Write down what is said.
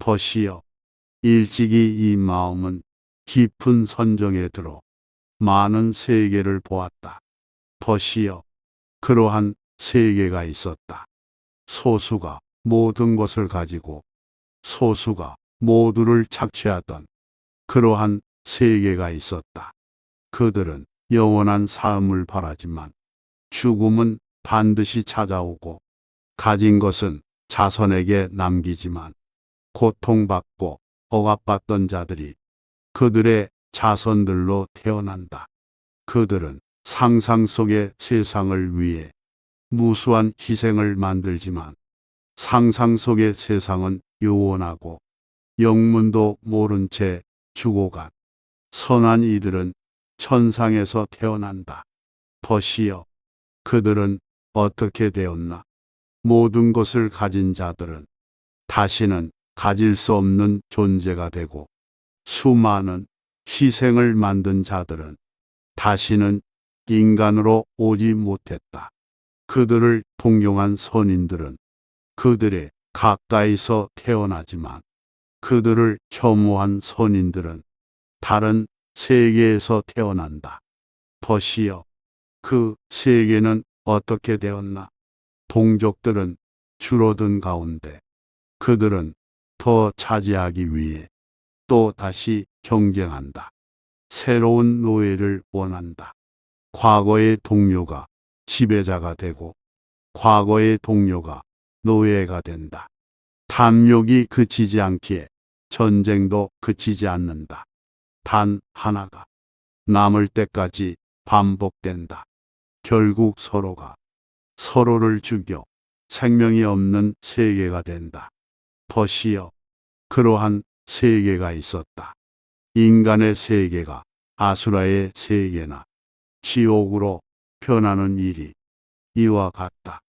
벗이여 일찍이 이 마음은 깊은 선정에 들어 많은 세계를 보았다. 벗이여 그러한 세계가 있었다. 소수가 모든 것을 가지고 소수가 모두를 착취하던 그러한 세계가 있었다. 그들은 영원한 삶을 바라지만 죽음은 반드시 찾아오고 가진 것은 자손에게 남기지만 고통받고 억압받던 자들이 그들의 자손들로 태어난다. 그들은 상상 속의 세상을 위해 무수한 희생을 만들지만 상상 속의 세상은 요원하고 영문도 모른 채 죽어간 선한 이들은 천상에서 태어난다. 벗이여 그들은 어떻게 되었나? 모든 것을 가진 자들은 다시는 가질 수 없는 존재가 되고 수많은 희생을 만든 자들은 다시는 인간으로 오지 못했다. 그들을 동경한 선인들은 그들의 가까이서 태어나지만 그들을 혐오한 선인들은 다른 세계에서 태어난다. 벗이여 그 세계는 어떻게 되었나? 동족들은 줄어든 가운데 그들은 더 차지하기 위해 또 다시 경쟁한다. 새로운 노예를 원한다. 과거의 동료가 지배자가 되고 과거의 동료가 노예가 된다. 탐욕이 그치지 않기에 전쟁도 그치지 않는다. 단 하나가 남을 때까지 반복된다. 결국 서로가 서로를 죽여 생명이 없는 세계가 된다. 벗이여 그러한 세계가 있었다. 인간의 세계가 아수라의 세계나 지옥으로 변하는 일이 이와 같다.